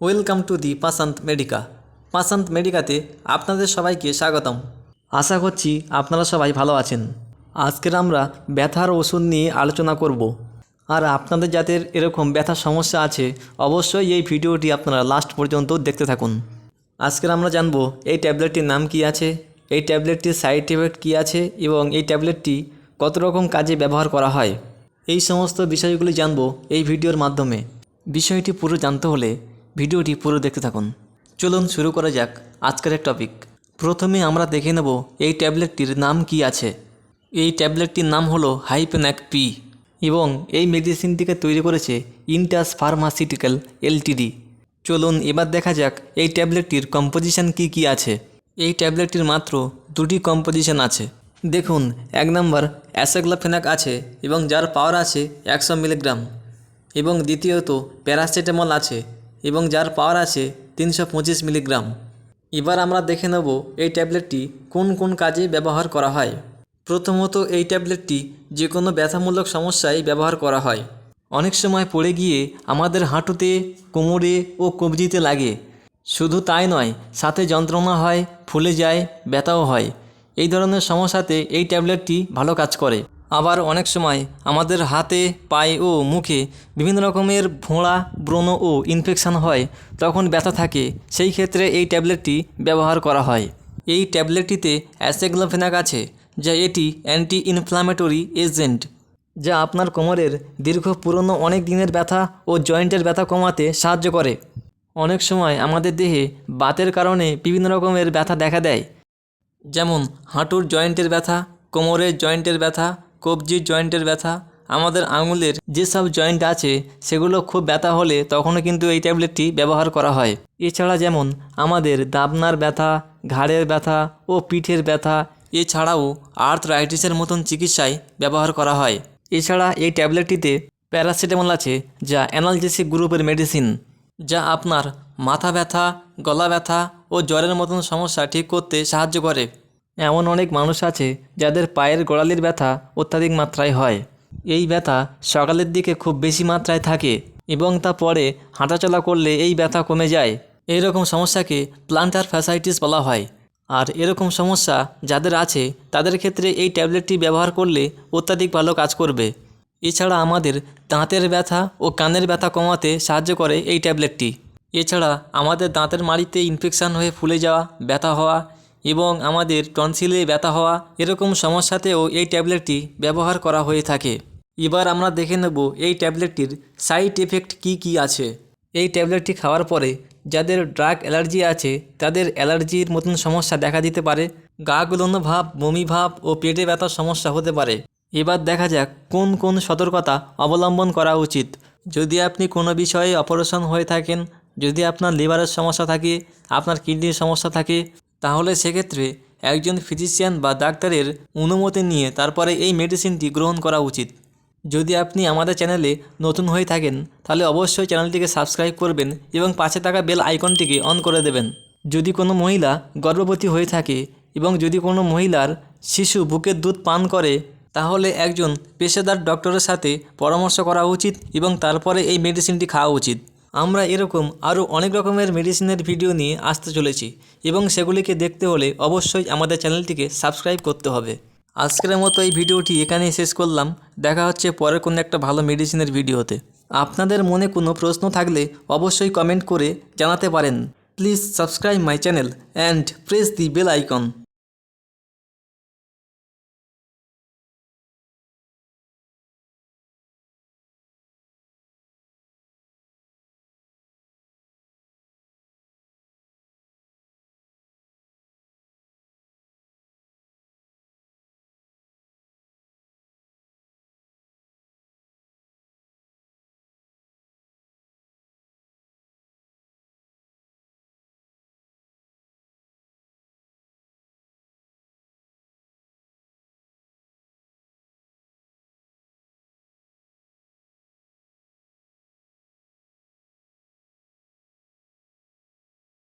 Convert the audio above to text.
Welcome to the Pasanta Medica. Pasanta মেডিকাতে আপনাদের সবাইকে স্বাগতম। আশা করছি আপনারা সবাই ভালো আছেন। আজকের আমরা ব্যথার ওষুধ নিয়ে আলোচনা করব। আর আপনাদের যাদের এরকম ব্যথার সমস্যা আছে, অবশ্যই এই ভিডিওটি আপনারা লাস্ট পর্যন্ত দেখতে থাকুন। আজকের আমরা জানব এই ট্যাবলেটটির নাম কি আছে, এই ট্যাবলেটটির সাইড এফেক্ট কী আছে এবং এই ট্যাবলেটটি কত রকম কাজে ব্যবহার করা হয়। এই সমস্ত বিষয়গুলি জানব এই ভিডিওর মাধ্যমে। বিষয়টি পুরো জানতে হলে ভিডিওটি পুরো দেখতে থাকুন। চলুন শুরু করা যাক আজকের টপিক প্রথমে আমরা দেখে নেব এই ট্যাবলেটটির নাম কি আছে। এই ট্যাবলেটটির নাম হলো হাইপেন্যাক পি এবং এই মেডিসিনটিকে তৈরি করেছে ইন্টাস ফার্মাসিউটিক্যাল এলটিডি। চলুন এবার দেখা যাক এই ট্যাবলেটটির কম্পোজিশন কি কি আছে। এই ট্যাবলেটটির মাত্র দুটি কম্পোজিশন আছে। দেখুন, এক নম্বর অ্যাসেগ্লাফেনাক আছে এবং যার পাওয়ার আছে একশো মিলিগ্রাম এবং দ্বিতীয়ত প্যারাসিটামল আছে। এবং যার পাওয়ার আছে তিনশো পঁচিশ মিলিগ্রাম। এবার আমরা দেখে নেব এই ট্যাবলেটটি কোন কোন কাজে ব্যবহার করা হয়। প্রথমত এই ট্যাবলেটটি যে কোনো ব্যথামূলক সমস্যায় ব্যবহার করা হয়। অনেক সময় পড়ে গিয়ে আমাদের হাঁটুতে, কোমরে ও কবজিতে লাগে। শুধু তাই নয়, সাথে যন্ত্রণা হয়, ফুলে যায়, ব্যথাও হয়। এই ধরনের সমস্যাতে এই ট্যাবলেটটি ভালো কাজ করে। আবার অনেক সময় আমাদের হাতে, পায়ে ও মুখে বিভিন্ন রকমের ফোঁড়া ব্রণ ও ইনফেকশান হয়, তখন ব্যথা থাকে। সেই ক্ষেত্রে এই ট্যাবলেটটি ব্যবহার করা হয়। এই ট্যাবলেটটিতে অ্যাসেগ্লোফেনাক আছে, যা এটি অ্যান্টি ইনফ্লামেটরি এজেন্ট যা আপনার কোমরের দীর্ঘ, পুরনো, অনেক দিনের ব্যথা ও জয়েন্টের ব্যথা কমাতে সাহায্য করে। অনেক সময় আমাদের দেহে বাতের কারণে বিভিন্ন রকমের ব্যথা দেখা দেয়, যেমন হাঁটুর জয়েন্টের ব্যথা, কোমরের জয়েন্টের ব্যথা কবজির জয়েন্টের ব্যথা, আমাদের আঙুলের যেসব জয়েন্ট আছে সেগুলো খুব ব্যথা হলে তখনও কিন্তু এই ট্যাবলেটটি ব্যবহার করা হয়। এছাড়া যেমন আমাদের দাবনার ব্যথা, ঘাড়ের ব্যথা ও পিঠের ব্যথা, এছাড়াও আর্থরাইটিসের মতন চিকিৎসায় ব্যবহার করা হয়। এছাড়া এই ট্যাবলেটটিতে প্যারাসিটামল আছে, যা অ্যানালজেসিক গ্রুপের মেডিসিন, যা আপনার মাথা ব্যথা, গলা ব্যথা ও জ্বরের মতন সমস্যা ঠিক করতে সাহায্য করে। এমন অনেক মানুষ আছে যাদের পায়ের গোড়ালির ব্যথা অত্যাধিক মাত্রায় হয়। এই ব্যথা সকালের দিকে খুব বেশি মাত্রায় থাকে এবং তা পরে হাঁটাচলা করলে এই ব্যথা কমে যায়। এই রকম সমস্যাকে প্লান্টার ফ্যাসাইটিস বলা হয়। আর এরকম সমস্যা যাদের আছে, তাদের ক্ষেত্রে এই ট্যাবলেটটি ব্যবহার করলে অত্যাধিক ভালো কাজ করবে। এছাড়া আমাদের দাঁতের ব্যথা ও কানের ব্যথা কমাতে সাহায্য করে এই ট্যাবলেটটি। এছাড়া আমাদের দাঁতের মাড়িতে ইনফেকশান হয়ে ফুলে যাওয়া, ব্যথা হওয়া এবং আমাদের টনসিলে ব্যথা হওয়া এরকম সমস্যাতেও এই ট্যাবলেটটি ব্যবহার করা হয়ে থাকে। এবার আমরা দেখে নেব এই ট্যাবলেটটির সাইড এফেক্ট কি কি আছে। এই ট্যাবলেটটি খাওয়ার পরে যাদের ড্রাগ অ্যালার্জি আছে, তাদের অ্যালার্জির মতন সমস্যা দেখা দিতে পারে। গা গুলোনো ভাব, বমি ভাব ও পেটে ব্যথার সমস্যা হতে পারে। এবার দেখা যাক কোন কোন সতর্কতা অবলম্বন করা উচিত। যদি আপনি কোনো বিষয়ে অপারেশন হয়ে থাকেন, যদি আপনার লিভারের সমস্যা থাকে, আপনার কিডনির সমস্যা থাকে তাহলে সেক্ষেত্রে একজন ফিজিশিয়ান বা ডাক্তারের অনুমতি নিয়ে তারপরে এই মেডিসিনটি গ্রহণ করা উচিত। যদি আপনি আমাদের চ্যানেলে নতুন হয়ে থাকেন, তাহলে অবশ্যই চ্যানেলটিকে সাবস্ক্রাইব করবেন এবং পাশে থাকা বেল আইকনটিকে অন করে দেবেন। যদি কোনো মহিলা গর্ভবতী হয়ে থাকে এবং যদি কোনো মহিলার শিশু বুকের দুধ পান করে, তাহলে একজন পেশাদার ডক্টরের সাথে পরামর্শ করা উচিত এবং তারপরে এই মেডিসিনটি খাওয়া উচিত। আমরা এরকম আরও অনেক রকমের মেডিসিনের ভিডিও নিয়ে আসতে চলেছি এবং সেগুলিকে দেখতে হলে অবশ্যই আমাদের চ্যানেলটিকে সাবস্ক্রাইব করতে হবে। আজকের মতো এই ভিডিওটি এখানেই শেষ করলাম। দেখা হচ্ছে পরের কোনো একটা ভালো মেডিসিনের ভিডিওতে আপনাদের মনে কোনো প্রশ্ন থাকলে অবশ্যই কমেন্ট করে জানাতে পারেন। Please subscribe my channel and press the bell icon